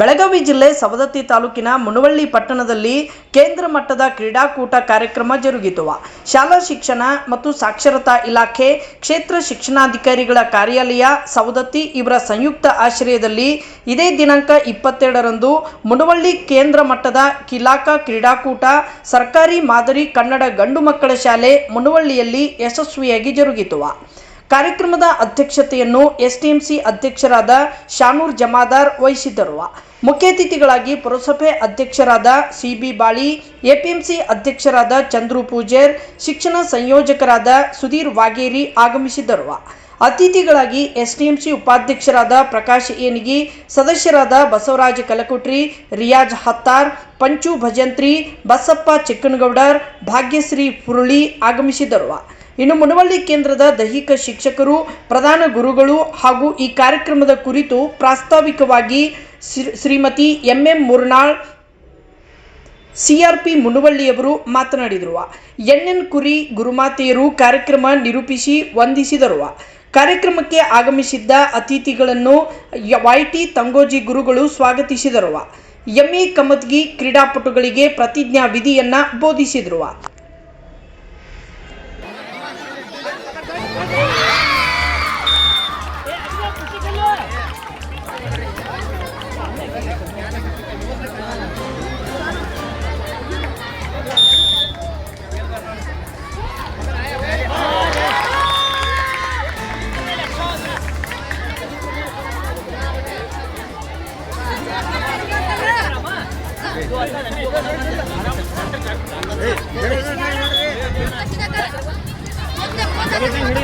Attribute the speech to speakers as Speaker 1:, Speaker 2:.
Speaker 1: ಬೆಳಗಾವಿ ಜಿಲ್ಲೆ ಸವದತ್ತಿ ತಾಲೂಕಿನ ಮುನವಳ್ಳಿ ಪಟ್ಟಣದಲ್ಲಿ ಕೇಂದ್ರ ಮಟ್ಟದ ಕ್ರೀಡಾಕೂಟ ಕಾರ್ಯಕ್ರಮ ಜರುಗಿತು. ಶಾಲಾ ಶಿಕ್ಷಣ ಮತ್ತು ಸಾಕ್ಷರತಾ ಇಲಾಖೆ, ಕ್ಷೇತ್ರ ಶಿಕ್ಷಣಾಧಿಕಾರಿಗಳ ಕಾರ್ಯಾಲಯ, ಸವದತ್ತಿ ಇವರ ಸಂಯುಕ್ತ ಆಶ್ರಯದಲ್ಲಿ ಇದೇ ದಿನಾಂಕ ಇಪ್ಪತ್ತೆರಡರಂದು ಮುನವಳ್ಳಿ ಕೇಂದ್ರ ಮಟ್ಟದ ಕಿಲಾಕಾ ಕ್ರೀಡಾಕೂಟ, ಸರ್ಕಾರಿ ಮಾದರಿ ಕನ್ನಡ ಗಂಡು ಮಕ್ಕಳ ಶಾಲೆ ಮುನವಳ್ಳಿಯಲ್ಲಿ ಯಶಸ್ವಿಯಾಗಿ ಜರುಗಿತು. ಕಾರ್ಯಕ್ರಮದ ಅಧ್ಯಕ್ಷತೆಯನ್ನು ಎಸ್ಟಿಎಂಸಿ ಅಧ್ಯಕ್ಷರಾದ ಶಾನೂರ್ ಜಮಾದಾರ್ ವಹಿಸಿದ್ದರು. ಮುಖ್ಯ ಅತಿಥಿಗಳಾಗಿ ಪುರಸಭೆ ಅಧ್ಯಕ್ಷರಾದ ಸಿಬಿ ಬಾಳಿ, ಎಪಿಎಂಸಿ ಅಧ್ಯಕ್ಷರಾದ ಚಂದ್ರು ಪೂಜೇರ್, ಶಿಕ್ಷಣ ಸಂಯೋಜಕರಾದ ಸುಧೀರ್ ವಾಗೇರಿ ಆಗಮಿಸಿದ್ದರು. ಅತಿಥಿಗಳಾಗಿ ಎಸ್ಟಿಎಂಸಿ ಉಪಾಧ್ಯಕ್ಷರಾದ ಪ್ರಕಾಶ್ ಏನಿಗಿ, ಸದಸ್ಯರಾದ ಬಸವರಾಜ ಕಲಕುಟ್ರಿ, ರಿಯಾಜ್ ಹತ್ತಾರ್, ಪಂಚು ಭಜಂತ್ರಿ, ಬಸಪ್ಪ ಚಿಕ್ಕನಗೌಡರ್, ಭಾಗ್ಯಶ್ರೀ ಪುರುಳಿ ಆಗಮಿಸಿದರು ಇನ್ನು ಮುನವಳ್ಳಿ ಕೇಂದ್ರದ ದೈಹಿಕ ಶಿಕ್ಷಕರು, ಪ್ರಧಾನ ಗುರುಗಳು ಹಾಗೂ ಈ ಕಾರ್ಯಕ್ರಮದ ಕುರಿತು ಪ್ರಾಸ್ತಾವಿಕವಾಗಿ Shri- Shrimati M M Murnal, CRP ಮುನವಳ್ಳಿಯವರು ಮಾತನಾಡಿದರು. ಎನ್ ಎನ್ ಕುರಿ ಗುರುಮಾತೆಯರು ಕಾರ್ಯಕ್ರಮ ನಿರೂಪಿಸಿ ವಂದಿಸಿದರು. ಕಾರ್ಯಕ್ರಮಕ್ಕೆ ಆಗಮಿಸಿದ್ದ ಅತಿಥಿಗಳನ್ನು ವೈಟಿ ತಂಗೋಜಿ ಗುರುಗಳು ಸ್ವಾಗತಿಸಿದರು. ಎಂಎ ಕಮತ್ಗಿ ಕ್ರೀಡಾಪಟುಗಳಿಗೆ ಪ್ರತಿಜ್ಞಾ ವಿಧಿಯನ್ನ ಬೋಧಿಸಿದರು.
Speaker 2: ಹಿಡಿ